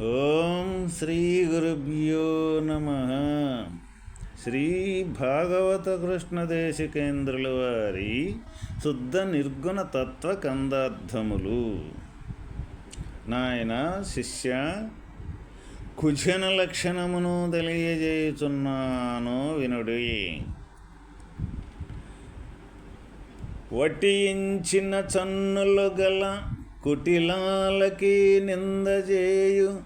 ఓం శ్రీ గురుభ్యో నమ. శ్రీ భాగవత కృష్ణ దేశికేంద్రుల వారి శుద్ధ నిర్గుణ తత్వ కందార్థములు. నాయన శిష్య కుజన లక్షణమును తెలియజేయుచున్నాను వినుడి. వటించిన చన్నులు గల కుటిలాలకి నిందజేయు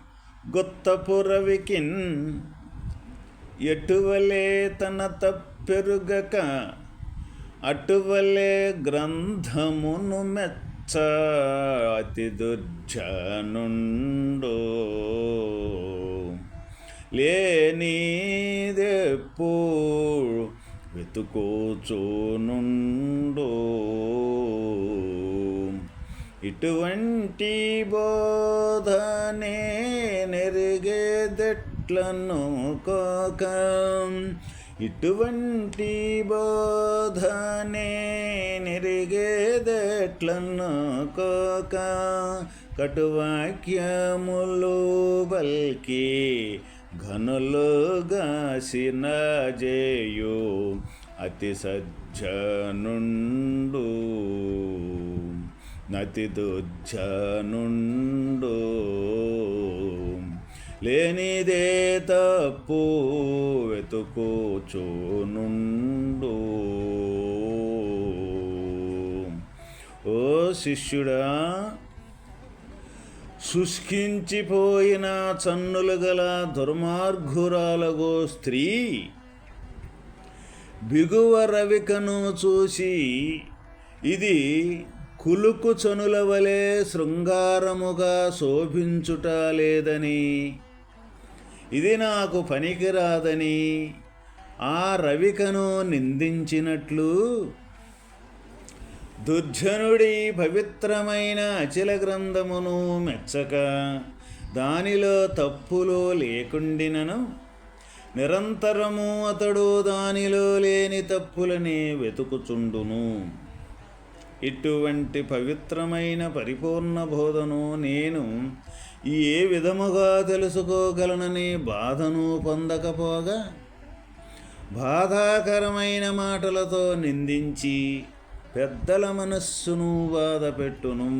గొత్తపురవికిన్. ఎటువలే తన తప్పెరుగక అటువలే గ్రంథమును మెచ్చ అతి దుర్జనుండో. లేనిదెప్పుడు వెతుకోచోనుండు. ఇటువంటి బోధనే నెరిగేదెట్లను కోక. ఇటువంటి బోధనే నెరిగేదెట్లను కోక. కటువాక్యములు బల్కి ఘనులుగాసిన జేయు అతి సజ్జనుండు నతి దుజ్జనుండు లేనిదే తప్పు వెతుకోచోనుండు. ఓ శిష్యుడా శుష్కించిపోయిన చన్నులు గల దుర్మార్ఘురాలగో స్త్రీ బిగువ రవికను చూసి ఇది కులుకు చనుల వలె శృంగారముగా శోభించుట లేదని. ఇది నాకు పనికిరాదని. ఆ రవికను నిందించినట్లు దుర్జనుడి పవిత్రమైన అచిల గ్రంథమును మెచ్చక దానిలో తప్పులు లేకుండినను. నిరంతరము అతడు దానిలో లేని తప్పులని వెతుకుచుండును. ఇటువంటి పవిత్రమైన పరిపూర్ణ బోధను నేను ఏ విధముగా తెలుసుకోగలనని బాధను పొందకపోగా బాధాకరమైన మాటలతో నిందించి పెద్దల మనస్సును బాధపెట్టును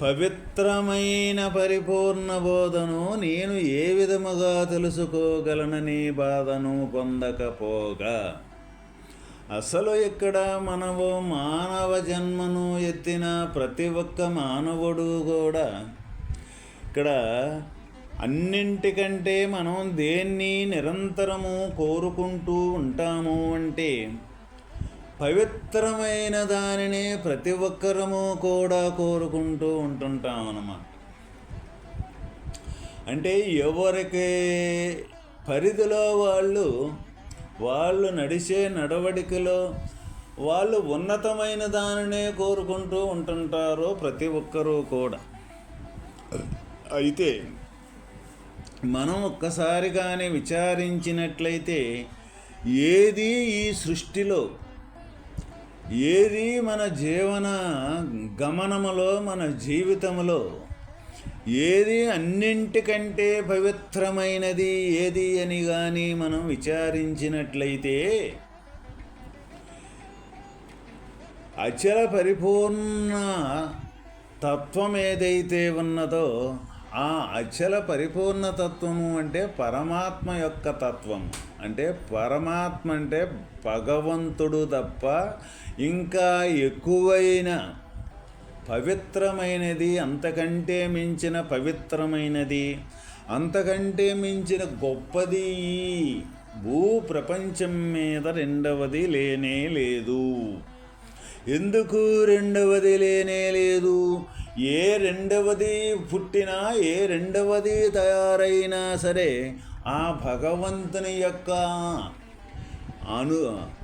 పవిత్రమైన పరిపూర్ణ బోధను నేను ఏ విధముగా తెలుసుకోగలనని బాధను పొందకపోగా అసలు ఇక్కడ మనము మానవ జన్మను ఎత్తిన ప్రతి ఒక్క మానవుడు కూడా ఇక్కడ అన్నింటికంటే మనం దేన్ని నిరంతరము కోరుకుంటూ ఉంటాము అంటే పవిత్రమైన దానిని ప్రతి ఒక్కరము కూడా కోరుకుంటూ ఉంటుంటాం అన్నమాట. అంటే ఎవరికి పరిధిలో వాళ్ళు వాళ్ళు నడిచే నడవడికలో వాళ్ళు ఉన్నతమైన దానినే కోరుకుంటూ ఉంటుంటారు ప్రతి ఒక్కరూ కూడా. అయితే మనం ఒక్కసారి కానీ విచారించినట్లయితే ఏది ఈ సృష్టిలో ఏది మన జీవన గమనములో మన జీవితంలో ఏది అన్నింటికంటే పవిత్రమైనది ఏది అని కానీ మనం విచారించినట్లయితే అచల పరిపూర్ణ తత్వం ఏదైతే ఉన్నదో ఆ అచల పరిపూర్ణ తత్వము అంటే పరమాత్మ యొక్క తత్వం. అంటే పరమాత్మ అంటే భగవంతుడు తప్ప ఇంకా ఎక్కువైన పవిత్రమైనది అంతకంటే మించిన పవిత్రమైనది అంతకంటే మించిన గొప్పది భూ ప్రపంచం మీద రెండవది లేనే లేదు. ఎందుకు రెండవది లేనే లేదు? ఏ రెండవది పుట్టినా ఏ రెండవది తయారైనా సరే ఆ భగవంతుని యొక్క అను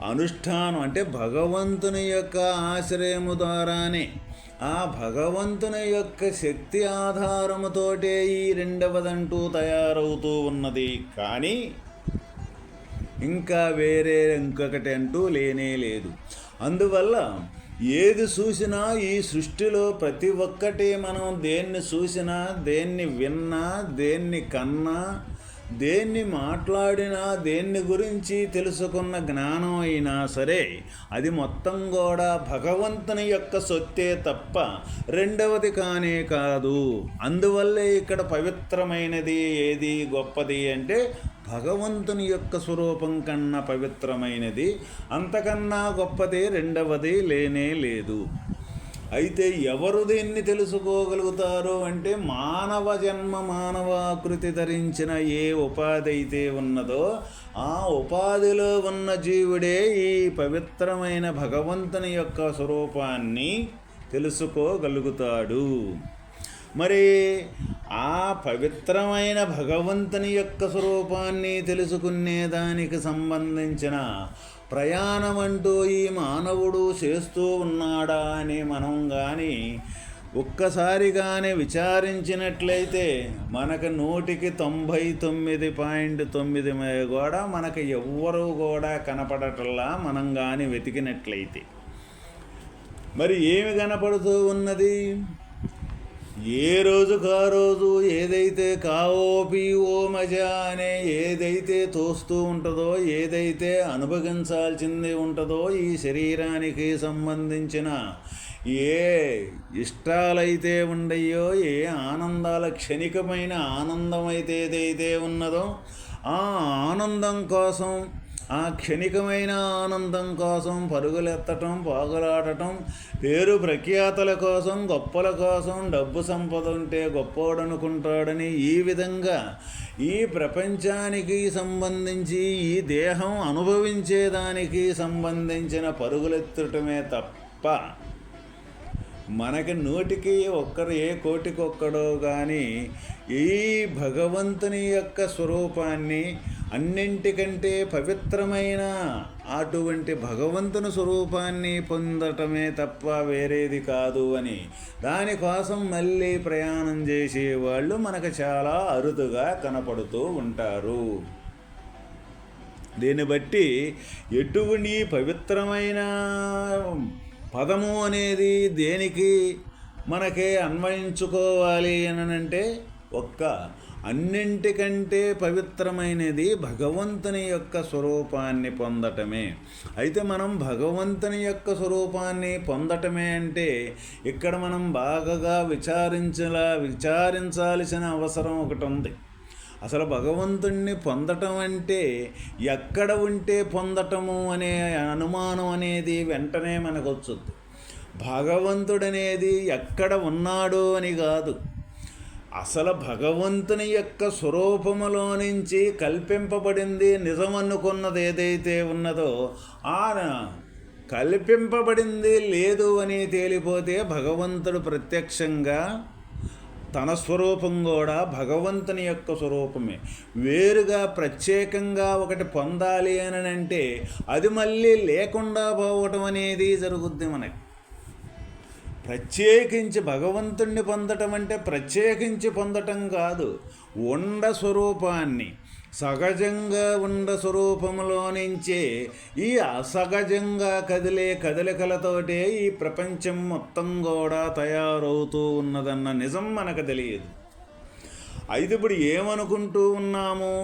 అనుష్ఠానం అంటే భగవంతుని యొక్క ఆశ్రయము ద్వారానే ఆ భగవంతుని యొక్క శక్తి ఆధారముతోటే ఈ రెండవదంటూ తయారవుతూ ఉన్నది. కానీ ఇంకా వేరే ఇంకొకటి అంటూ లేనే లేదు. అందువల్ల ఏది చూసినా ఈ సృష్టిలో ప్రతి ఒక్కటి మనం దేన్ని చూసినా దేన్ని విన్నా దేన్ని కన్నా దేన్ని మాట్లాడినా దేన్ని గురించి తెలుసుకున్న జ్ఞానం అయినా సరే అది మొత్తం కూడా భగవంతుని యొక్క సొత్తే తప్ప రెండవది కానే కాదు. అందువల్లే ఇక్కడ పవిత్రమైనది ఏది గొప్పది అంటే భగవంతుని యొక్క స్వరూపం కన్నా పవిత్రమైనది అంతకన్నా గొప్పది రెండవది లేనే లేదు. అయితే ఎవరు దీన్ని తెలుసుకోగలుగుతారు అంటే మానవ జన్మ మానవాకృతి ధరించిన ఏ ఉపాధి అయితే ఉన్నదో ఆ ఉపాధిలో ఉన్న జీవుడే ఈ పవిత్రమైన భగవంతుని యొక్క స్వరూపాన్ని తెలుసుకోగలుగుతాడు. మరి ఆ పవిత్రమైన భగవంతుని యొక్క స్వరూపాన్ని తెలుసుకునే దానికి సంబంధించిన ప్రయాణం అంటూ ఈ మానవుడు చేస్తూ ఉన్నాడా అని మనం కానీ ఒక్కసారి కానీ విచారించినట్లయితే మనకు నూటికి తొంభై తొమ్మిది పాయింట్ తొమ్మిది కూడా మనకు ఎవ్వరూ కూడా కనపడటల్లా మనం కానీ వెతికినట్లయితే. మరి ఏమి కనపడుతూ ఉన్నది? ఏ రోజుకు ఆ రోజు ఏదైతే కావో పీవో మజా అనే ఏదైతే తోస్తూ ఉంటుందో ఏదైతే అనుభవించాల్సింది ఉంటుందో ఈ శరీరానికి సంబంధించిన ఏ ఇష్టాలైతే ఉండయో ఏ ఆనందాల క్షణికమైన ఆనందం అయితే ఏదైతే ఉన్నదో ఆ ఆనందం కోసం ఆ క్షణికమైన ఆనందం కోసం పరుగులెత్తటం పోగలాడటం పేరు ప్రఖ్యాతల కోసం గొప్పల కోసం డబ్బు సంపద ఉంటే గొప్పోడనుకుంటాడని ఈ విధంగా ఈ ప్రపంచానికి సంబంధించి ఈ దేహం అనుభవించేదానికి సంబంధించిన పరుగులెత్తటమే తప్ప మనకి నూటికి ఒక్కరు ఏ కోటికొక్కడో కానీ ఈ భగవంతుని యొక్క స్వరూపాన్ని అన్నింటికంటే పవిత్రమైన అటువంటి భగవంతుని స్వరూపాన్ని పొందటమే తప్ప వేరేది కాదు అని. దానికోసం మళ్ళీ ప్రయాణం చేసేవాళ్ళు మనకు చాలా అరుదుగా కనపడుతూ ఉంటారు. దీన్ని బట్టి ఎటువంటి పవిత్రమైన పదము అనేది దేనికి మనకే అన్వయించుకోవాలి అని అంటే ఒక్క అన్నింటికంటే పవిత్రమైనది భగవంతుని యొక్క స్వరూపాన్ని పొందటమే. అయితే మనం భగవంతుని యొక్క స్వరూపాన్ని పొందటమే అంటే ఇక్కడ మనం బాగా విచారించలా విచారించాల్సిన అవసరం ఒకటి ఉంది. అసలు భగవంతుణ్ణి పొందటం అంటే ఎక్కడ ఉంటే పొందటము అనే అనుమానం అనేది వెంటనే మనకు వచ్చుద్ది భగవంతుడనేది ఎక్కడ ఉన్నాడు అని కాదు. అసలు భగవంతుని యొక్క స్వరూపములో నుంచి కల్పింపబడింది నిజమనుకున్నది ఏదైతే ఉన్నదో ఆ కల్పింపబడింది లేదు అని తేలిపోతే భగవంతుడు ప్రత్యక్షంగా తన స్వరూపం కూడా భగవంతుని యొక్క స్వరూపమే. వేరుగా ప్రత్యేకంగా ఒకటి పొందాలి అని అంటే అది మళ్ళీ లేకుండా పోవటం అనేది జరుగుద్ది మనకి. ప్రత్యేకించి భగవంతుణ్ణి పొందటం అంటే ప్రత్యేకించి పొందటం కాదు. ఉండ స్వరూపాన్ని సహజంగా ఉండ స్వరూపంలో నుంచే ఈ అసహజంగా కదిలే కదలికలతోటే ఈ ప్రపంచం మొత్తం కూడా తయారవుతూ ఉన్నదన్న నిజం మనకు తెలియదు. అయితే ఇప్పుడు ఏమనుకుంటూ ఉన్నాము?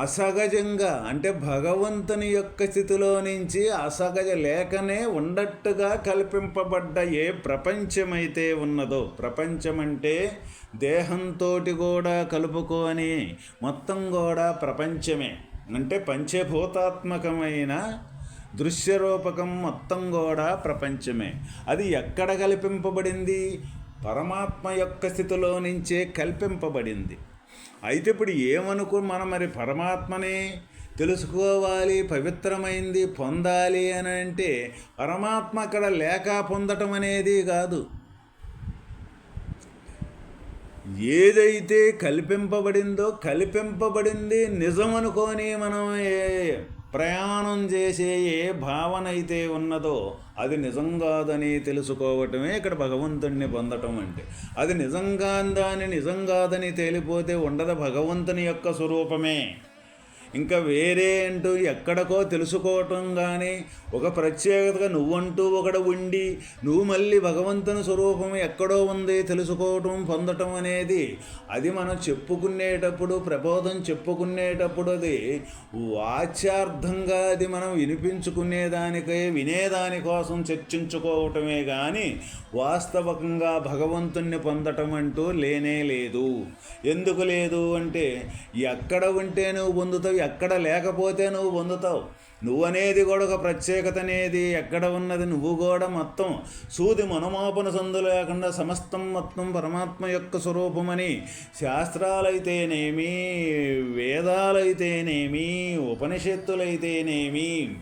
అసహజంగా అంటే భగవంతుని యొక్క స్థితిలో నుంచి అసహజ లేకనే ఉండట్టుగా కల్పింపబడ్డ ఏ ప్రపంచమైతే ఉన్నదో ప్రపంచం అంటే దేహంతో కూడా కలుపుకొని మొత్తం కూడా ప్రపంచమే. అంటే పంచభూతాత్మకమైన దృశ్యరూపకం మొత్తం కూడా ప్రపంచమే. అది ఎక్కడ కల్పింపబడింది? పరమాత్మ యొక్క స్థితిలో నుంచే కల్పింపబడింది. అయితే ఇప్పుడు ఏమనుకో మనం మరి పరమాత్మని తెలుసుకోవాలి పవిత్రమైంది పొందాలి అని అంటే పరమాత్మ అక్కడ లేక పొందటం అనేది కాదు. ఏదైతే కల్పింపబడిందో కల్పింపబడింది నిజం అనుకొని మనం ప్రయాణం చేసే ఏ భావన అయితే ఉన్నదో అది నిజం కాదని తెలుసుకోవటమే ఇక్కడ భగవంతుణ్ణి పొందటం అంటే. అది నిజంగా కాదని నిజం కాదని తేలిపోతే ఉండదు భగవంతుని యొక్క స్వరూపమే. ఇంకా వేరే అంటూ ఎక్కడికో తెలుసుకోవటం కానీ ఒక ప్రత్యేకతగా నువ్వంటూ ఒకడు ఉండి నువ్వు మళ్ళీ భగవంతుని స్వరూపం ఎక్కడో ఉంది తెలుసుకోవటం పొందటం అనేది అది మనం చెప్పుకునేటప్పుడు ప్రబోధం చెప్పుకునేటప్పుడు అది వాచ్యార్థంగా అది మనం వినిపించుకునేదానికే వినేదాని కోసం చర్చించుకోవటమే కానీ వాస్తవకంగా భగవంతుణ్ణి పొందటం అంటూ లేనే లేదు. ఎందుకు లేదు అంటే ఎక్కడ ఉంటే నువ్వు పొందుతావు ఎక్కడ లేకపోతే నువ్వు పొందుతావు. నువ్వనేది కూడా ఒక ప్రత్యేకత అనేది ఎక్కడ ఉన్నది నువ్వు కూడా మొత్తం సూది మనమాపన సందు లేకుండా సమస్తం మొత్తం పరమాత్మ యొక్క స్వరూపమని శాస్త్రాలైతేనేమి వేదాలైతేనేమి ఉపనిషత్తులైతేనేమి.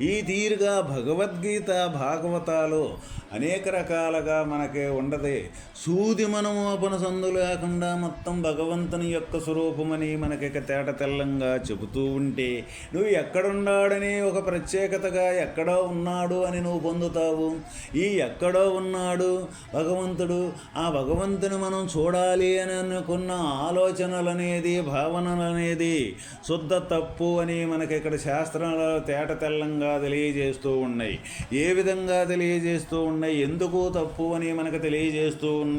ఈ తీరుగా భగవద్గీత భాగవతాలు అనేక రకాలుగా మనకి ఉండదు. సూది మనము అపనసందు లేకుండా మొత్తం భగవంతుని యొక్క స్వరూపమని మనకి తేట తెల్లంగా చెబుతూ ఉంటే నువ్వు ఎక్కడున్నాడని ఒక ప్రత్యేకతగా ఎక్కడో ఉన్నాడు అని నువ్వు పొందుతావు. ఈ ఎక్కడో ఉన్నాడు భగవంతుడు ఆ భగవంతుని మనం చూడాలి అని అనుకున్న ఆలోచనలు అనేది భావనలు అనేది శుద్ధ తప్పు అని మనకి ఇక్కడ శాస్త్రంలో తేట తెల్లంగా తెలియజేస్తూ ఉన్నాయి. ఏ విధంగా తెలియజేస్తూ ఉన్నాయి? ఎందుకు తప్పు అని మనకు తెలియజేస్తూ ఉన్నాయి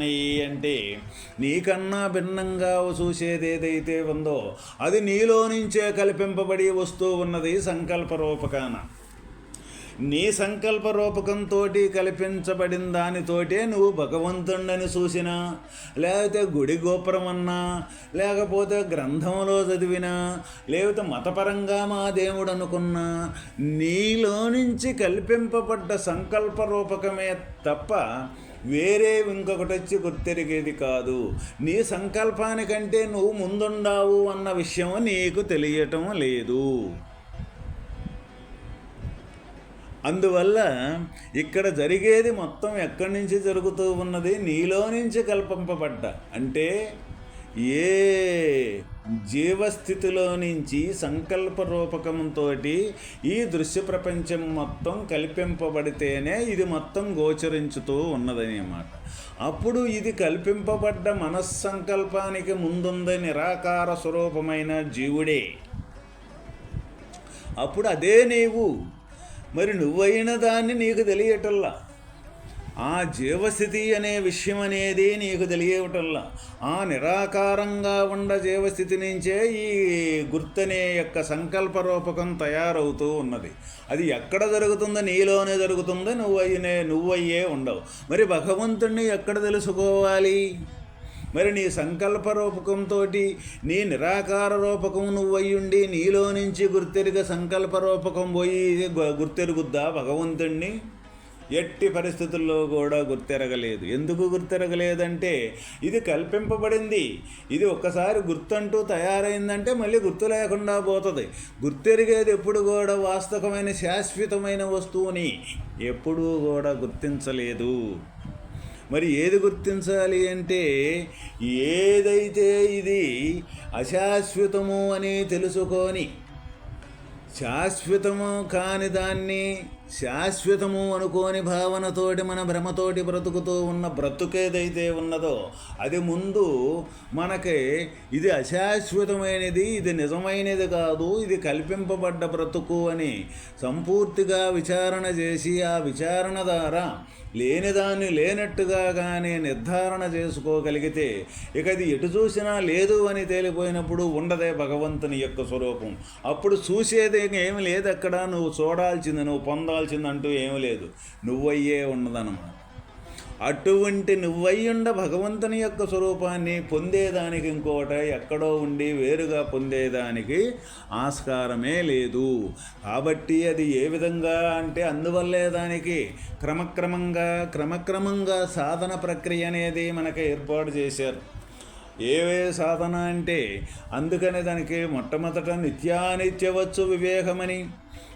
అంటే నీకన్నా భిన్నంగా చూసేది ఏదైతే ఉందో అది నీలో నుంచే కల్పింపబడి వస్తూ ఉన్నది సంకల్ప రూపకాన నీ సంకల్ప రూపకంతో కల్పించబడిన దానితోటే నువ్వు భగవంతుడని చూసినా లేకపోతే గుడి గోపురం అన్నా లేకపోతే గ్రంథంలో చదివినా లేకపోతే మతపరంగా మా దేవుడు అనుకున్నా నీలో నుంచి కల్పింపబడ్డ సంకల్ప రూపకమే తప్ప వేరే ఇంకొకటి వచ్చి గుర్తెరిగేది కాదు. నీ సంకల్పానికంటే నువ్వు ముందుండావు అన్న విషయం నీకు తెలియటం లేదు. అందువల్ల ఇక్కడ జరిగేది మొత్తం ఎక్కడి నుంచి జరుగుతూ ఉన్నది నీలో నుంచి కల్పింపబడ్డ. అంటే ఏ జీవస్థితిలో నుంచి సంకల్ప రూపకంతో ఈ దృశ్య ప్రపంచం మొత్తం కల్పింపబడితేనే ఇది మొత్తం గోచరించుతూ ఉన్నదన్నమాట. అప్పుడు ఇది కల్పింపబడ్డ మనస్సంకల్పానికి ముందుంది నిరాకార స్వరూపమైన జీవుడే. అప్పుడు అదే నీవు. మరి నువ్వైన దాన్ని నీకు తెలియటల్లా? ఆ జీవస్థితి అనే విషయం అనేది నీకు తెలియటల్లా ఆ నిరాకారంగా ఉన్న జీవస్థితి నుంచే ఈ గుర్తనే యొక్క సంకల్ప రూపకం తయారవుతూ ఉన్నది. అది ఎక్కడ జరుగుతుందో నీలోనే జరుగుతుందో నువ్వయ్యనే నువ్వయ్యే ఉండవు. మరి భగవంతుణ్ణి ఎక్కడ తెలుసుకోవాలి? మరి నీ సంకల్ప రూపకంతో నీ నిరాకార రూపకం నువ్వయ్యుండి నీలో నుంచి గుర్తెరిగ సంకల్ప రూపకం పోయి గుర్తెరుగుద్దా భగవంతుణ్ణి? ఎట్టి పరిస్థితుల్లో కూడా గుర్తెరగలేదు. ఎందుకు గుర్తెరగలేదంటే ఇది కల్పింపబడింది. ఇది ఒక్కసారి గుర్తంటూ తయారైందంటే మళ్ళీ గుర్తు లేకుండా పోతుంది. గుర్తెరిగేది ఎప్పుడు కూడా వాస్తవమైన శాశ్వతమైన వస్తువుని ఎప్పుడూ కూడా గుర్తించలేదు. మరి ఏది గుర్తించాలి అంటే ఏదైతే ఇది అశాశ్వతము అని తెలుసుకొని శాశ్వతము కాని దాన్ని శాశ్వతము అనుకోని భావనతోటి మన భ్రమతోటి బ్రతుకుతూ ఉన్న బ్రతుకేదైతే ఉన్నదో అది ముందు మనకి ఇది అశాశ్వతమైనది ఇది నిజమైనది కాదు ఇది కల్పింపబడ్డ బ్రతుకు అని సంపూర్తిగా విచారణ చేసి ఆ విచారణ ద్వారా లేనిదాన్ని లేనట్టుగా కానీ నిర్ధారణ చేసుకోగలిగితే ఇక అది ఎటు చూసినా లేదు అని తేలిపోయినప్పుడు ఉండదే భగవంతుని యొక్క స్వరూపం. అప్పుడు చూసేది ఏమి లేదు అక్కడ నువ్వు చూడాల్సింది నువ్వు పొంద అంటూ ఏమీ లేదు. నువ్వయ్యే ఉన్నదన్నమాట. అటువంటి నువ్వయ్యుండ భగవంతుని యొక్క స్వరూపాన్ని పొందేదానికి ఇంకోట ఎక్కడో ఉండి వేరుగా పొందేదానికి ఆస్కారమే లేదు. కాబట్టి అది ఏ విధంగా అంటే అందువల్లే దానికి క్రమక్రమంగా క్రమక్రమంగా సాధన ప్రక్రియ అనేది మనకి ఏర్పాటు చేశారు. ఏవే సాధన అంటే అందుకనే దానికి మొట్టమొదట నిత్యానిత్యవచ్చు వివేకమని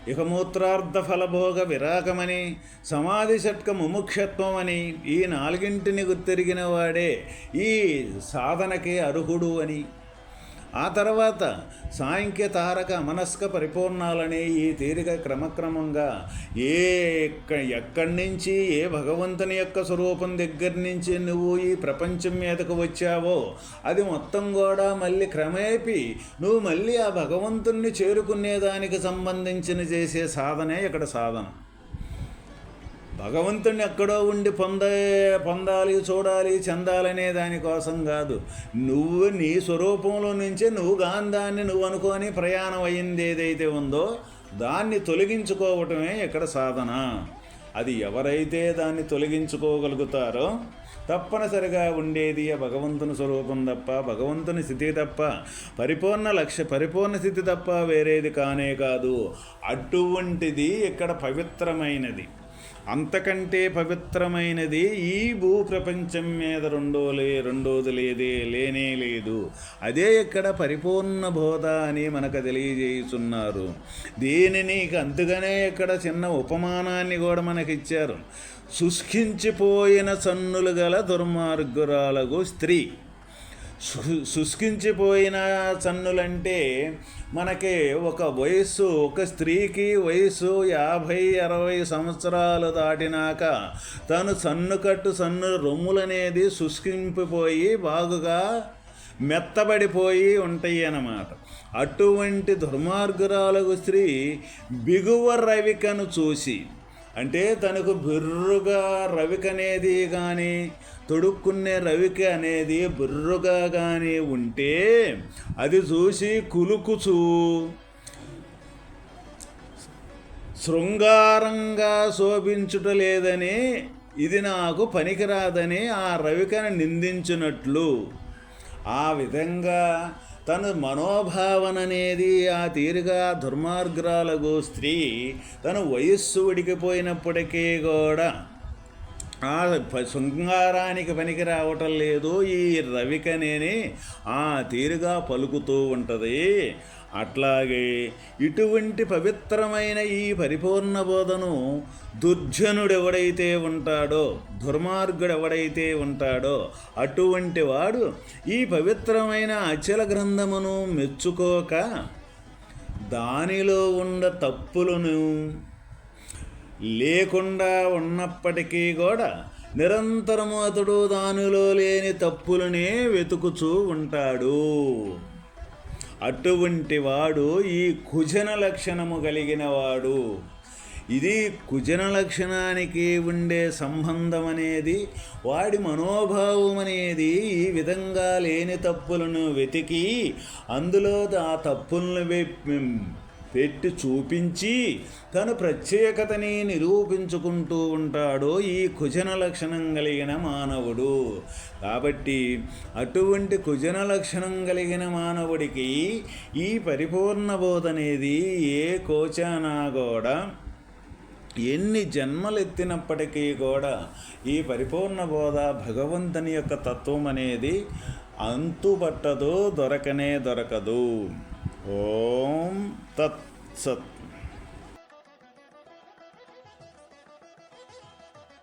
ఇహమూత్రార్థ ఫలభోగ విరాకమని సమాధి షట్క ముముక్షత్వం అని ఈ నాలుగింటిని గుర్తెరిగిన వాడే ఈ సాధనకి అర్హుడు అని. ఆ తర్వాత సాంఖ్య తారక మనస్క పరిపూర్ణాలనే ఈ తీరిక క్రమక్రమంగా ఏ ఎక్క- ఎక్కడి నుంచి ఏ భగవంతుని యొక్క స్వరూపం దగ్గర నుంచి నువ్వు ఈ ప్రపంచం మీదకు వచ్చావో అది మొత్తం కూడా మళ్ళీ క్రమేపి నువ్వు మళ్ళీ ఆ భగవంతుణ్ణి చేరుకునేదానికి సంబంధించిన చేసే సాధనే ఇక్కడ సాధన. భగవంతుడిని ఎక్కడో ఉండి పొందే పొందాలి చూడాలి చెందాలనే దానికోసం కాదు. నువ్వు నీ స్వరూపంలో నుంచే నువ్వు గాంధాన్ని నువ్వు అనుకొని ప్రయాణం అయింది ఏదైతే ఉందో దాన్ని తొలగించుకోవటమే ఇక్కడ సాధన. అది ఎవరైతే దాన్ని తొలగించుకోగలుగుతారో తప్పనిసరిగా ఉండేది ఆ భగవంతుని స్వరూపం తప్ప భగవంతుని స్థితి తప్ప పరిపూర్ణ లక్ష్య పరిపూర్ణ స్థితి తప్ప వేరేది కానే కాదు. అటువంటిది ఇక్కడ పవిత్రమైనది. అంతకంటే పవిత్రమైనది ఈ భూ ప్రపంచం మీద రెండో లే రెండోది లేదే లేనే లేదు. అదే ఇక్కడ పరిపూర్ణ బోధ అని మనకు తెలియజేస్తున్నారు దీనిని అందుకనే ఇక్కడ చిన్న ఉపమానాన్ని కూడా మనకిచ్చారు. శుష్కించిపోయిన సన్నులు గల దుర్మార్గురాలకు స్త్రీ. సు శుష్కించిపోయిన సన్నులంటే మనకి ఒక వయస్సు ఒక స్త్రీకి వయస్సు యాభై అరవై సంవత్సరాలు దాటినాక తను సన్ను కట్టు సన్ను రొమ్ములనేది శుష్కింపిపోయి బాగుగా మెత్తబడిపోయి ఉంటాయి అన్నమాట. అటువంటి దుర్మార్గురాలకు స్త్రీ బిగువ రవికను చూసి అంటే తనకు బిర్రుగా రవికనేది కానీ తొడుక్కునే రవిక అనేది బిర్రుగా కానీ ఉంటే అది చూసి కులుకుచు. శృంగారంగా శోభించుట లేదని ఇది నాకు పనికిరాదని ఆ రవికను నిందించినట్లు. ఆ విధంగా తన మనోభావన అనేది ఆ తీరుగా దుర్మార్గురాలకు స్త్రీ తన వయస్సు ఉడికిపోయినప్పటికీ కూడా ఆ శృంగారానికి పనికి రావటం లేదు. ఈ రవికనేని ఆ తీరుగా పలుకుతూ ఉంటుంది. అట్లాగే ఇటువంటి పవిత్రమైన ఈ పరిపూర్ణ బోధను దుర్జనుడు ఎవడైతే ఉంటాడో దుర్మార్గుడెవడైతే ఉంటాడో అటువంటి వాడు ఈ పవిత్రమైన అచల గ్రంథమును మెచ్చుకోక దానిలో ఉన్న తప్పులను లేకుండా ఉన్నప్పటికీ కూడా నిరంతరము అతడు దానిలో లేని తప్పులనే వెతుకుచూ ఉంటాడు. అటువంటి వాడు ఈ కుజన లక్షణము కలిగిన వాడు. ఇది కుజన లక్షణానికి ఉండే సంబంధం అనేది వాడి మనోభావం అనేది ఈ విధంగా లేని తప్పులను వెతికి అందులో ఆ తప్పులను పెట్టి చూపించి తన ప్రత్యేకతని నిరూపించుకుంటూ ఉంటాడు ఈ కుజన లక్షణం కలిగిన మానవుడు. కాబట్టి అటువంటి కుజన లక్షణం కలిగిన మానవుడికి ఈ పరిపూర్ణ బోధ అనేది ఏ కోచానా కూడా ఎన్ని జన్మలు ఎత్తినప్పటికీ కూడా ఈ పరిపూర్ణ బోధ భగవంతుని యొక్క తత్వం అనేది అంతుపట్టదు దొరకనే దొరకదు. ఓం తత్ So